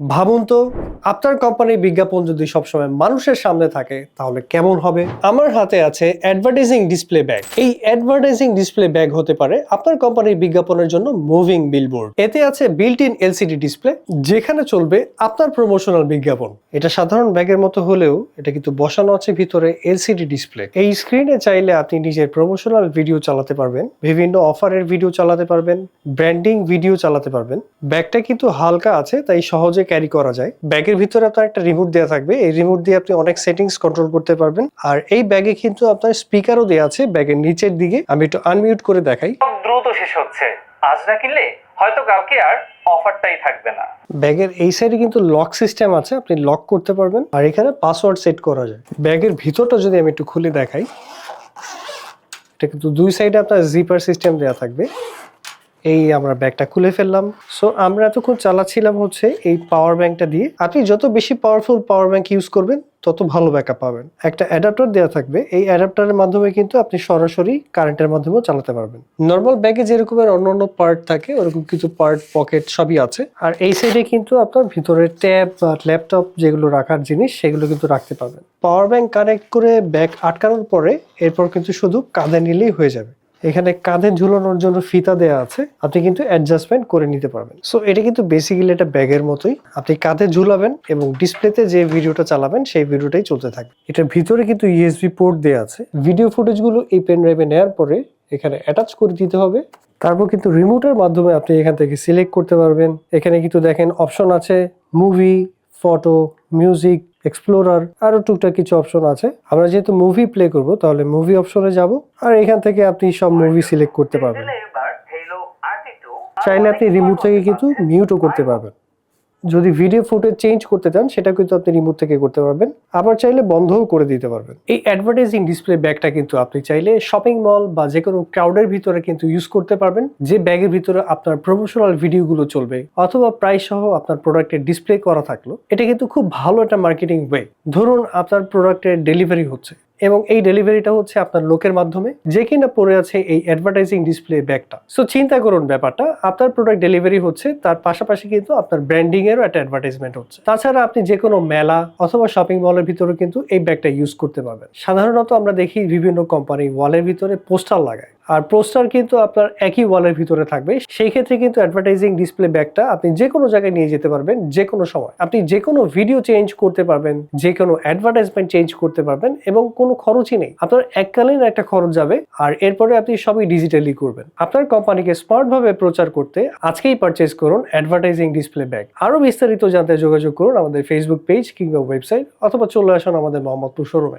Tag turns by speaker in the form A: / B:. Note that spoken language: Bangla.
A: ভাবুন তো আপনার কোম্পানির বিজ্ঞাপন যদি সবসময় মানুষের সামনে থাকে, তাহলে কেমন হবে? আমার হাতে আছে অ্যাডভার্টাইজিং ডিসপ্লে ব্যাগ এই অ্যাডভার্টাইজিং ডিসপ্লে ব্যাগ হতে পারে আপনার কোম্পানির বিজ্ঞাপনের জন্য মুভিং বিলবোর্ড এতে আছে বিল্ট ইন এলসিডি ডিসপ্লে যেখানে চলবে আপনার প্রমোশনাল বিজ্ঞাপন। এটা সাধারণ ব্যাগের মতো হলেও এটা কিন্তু বসানো আছে ভিতরে এলসিডি ডিসপ্লে এই স্ক্রিনে চাইলে আপনি নিজের প্রমোশনাল ভিডিও চালাতে পারবেন, বিভিন্ন অফারের ভিডিও চালাতে পারবেন ব্র্যান্ডিং ভিডিও চালাতে পারবেন। ব্যাগটা কিন্তু হালকা আছে, তাই সহজে ক্যারি করা যায়। ব্যাগের ভিতরে আপনার একটা রিমোট দেওয়া থাকবে। এই রিমোট দিয়ে আপনি অনেক সেটিংস কন্ট্রোল করতে পারবেন। আর এই ব্যাগে কিন্তু আপনার স্পিকারও দেওয়া আছে ব্যাগের নিচের দিকে। আমি একটু আনমিউট করে দেখাই।
B: দ্রুত শেষ হচ্ছে। আজ না কিনলে হয়তো কালকে আর অফারটাই থাকবে না।
A: ব্যাগের এই সাইডে কিন্তু লক সিস্টেম আছে আপনি লক করতে পারবেন। আর এখানে পাসওয়ার্ড সেট করা যায়। ব্যাগের ভিতরটা যদি আমি একটু খুলে দেখাই এটা কিন্তু দুই সাইডে আপনার জিপার সিস্টেম দেওয়া থাকবে। এই আমরা ব্যাগটা খুলে ফেললাম। সো আমরা এতক্ষণ চালাচ্ছিলাম হচ্ছে এই পাওয়ার ব্যাংকটা দিয়ে। আপনি যত বেশি পাওয়ারফুল পাওয়ার ব্যাংক ইউজ করবেন, তত ভালো ব্যাকআপ পাবেন। একটা অ্যাডাপ্টার দেওয়া থাকবে। এই অ্যাডাপ্টারের মাধ্যমে কিন্তু আপনি সরাসরি কারেন্টের মাধ্যমেও চালাতে পারবেন। নর্মাল ব্যাগে যেরকমের অন্য অন্য পার্ট থাকে, ওরকম কিছু পার্ট পকেট সবই আছে। আর এই সাইডে কিন্তু আপনার ভিতরে ট্যাব বা ল্যাপটপ যেগুলো রাখার জিনিস, সেগুলো কিন্তু রাখতে পারবেন। পাওয়ার ব্যাংক কানেক্ট করে ব্যাগ আটকানোর পরে, এরপর কিন্তু শুধু কাঁধে নিলেই হয়ে যাবে। এখানে কাঁধে ঝুলানোর জন্য ফিতা দেওয়া আছে, আপনি কিন্তু অ্যাডজাস্টমেন্ট করে নিতে পারবেন। সো এটা কিন্তু বেসিক্যালি এটা ব্যাগের মতোই। আপনি কাঁধে ঝুলাবেন এবং ডিসপ্লেতে যে ভিডিওটা চালাবেন, সেই ভিডিওটাই চলতে থাকবে। এটার ভিতরে কিন্তু ইউএসবি পোর্ট দেওয়া আছে। ভিডিও ফুটেজগুলো এই পেন ড্রাইভে নেওয়ার পরে এখানে অ্যাটাচ করে দিতে হবে। তারপর কিন্তু রিমোটের মাধ্যমে আপনি এখান থেকে সিলেক্ট করতে পারবেন। এখানে কিন্তু দেখেন অপশন আছে মুভি ফটো মিউজিক এক্সপ্লোরার আরও টুকটাক কিছু অপশন আছে। আমরা যেহেতু মুভি প্লে করব তাহলে মুভি অপশনে যাব। আর এখান থেকে আপনি সব মুভি সিলেক্ট করতে পারবেন। চাইলে আপনি রিমোট থেকে কিন্তু মিউটও করতে পারবেন। যদি ভিডিও ফুটেজ চেঞ্জ করতে চান, সেটা কিন্তু আপনি রিমোট থেকে করতে পারবেন। আবার চাইলে বন্ধও করে দিতে পারবেন। এই অ্যাডভার্টাইজিং ডিসপ্লে ব্যাগটা কিন্তু আপনি চাইলে শপিং মল বা যে কোনো ক্রাউডের ভিতরে কিন্তু ইউজ করতে পারবেন। যে ব্যাগের ভিতরে আপনার প্রমোশনাল ভিডিওগুলো চলবে অথবা প্রাইস সহ আপনার প্রোডাক্টের ডিসপ্লে করা থাকল, এটা কিন্তু খুব ভালো একটা মার্কেটিং ওয়ে ধরুন আপনার প্রোডাক্টের ডেলিভারি হচ্ছে। এবং এই ডেলিভারিটা হচ্ছে আপনার লোকের মাধ্যমে, যে কিনা পড়ে আছে এই অ্যাডভার্টাইজিং ডিসপ্লে ব্যাগটা সো চিন্তা করুন ব্যাপারটা, আপনার প্রোডাক্ট ডেলিভারি হচ্ছে, তার পাশাপাশি কিন্তু আপনার ব্র্যান্ডিং এরও একটা অ্যাডভার্টাইজমেন্ট হচ্ছে। তাছাড়া আপনি যে কোনো মেলা অথবা শপিং মলের ভিতরে কিন্তু এই ব্যাগটা ইউজ করতে পারবেন। সাধারণত আমরা দেখি বিভিন্ন কোম্পানি ওয়ালের ভিতরে পোস্টার লাগায়। আর পোস্টার কিন্তু আপনার একই ওয়ালের ভিতরে থাকবে। সেই ক্ষেত্রে কিন্তু অ্যাডভার্টাইজিং ডিসপ্লে ব্যাগটা আপনি যে কোনো জায়গায় নিয়ে যেতে পারবেন যে কোনো সময়। আপনি যে কোনো ভিডিও চেঞ্জ করতে পারবেন যে কোনো অ্যাডভার্টাইজমেন্ট চেঞ্জ করতে পারবেন এবং কোনো খরচই নেই। আপনার এককালীন একটা খরচ যাবে আর এরপরে আপনি সবই ডিজিটালি করবেন। আপনার কোম্পানিকে স্মার্ট ভাবে প্রচার করতে আজকেই পারচেজ করুন অ্যাডভার্টাইজিং ডিসপ্লে ব্যাগ আরও বিস্তারিত জানতে যোগাযোগ করুন আমাদের ফেসবুক পেজ কিংবা ওয়েবসাইট অথবা চলে আসুন আমাদের মোহাম্মদপুর শোরুমে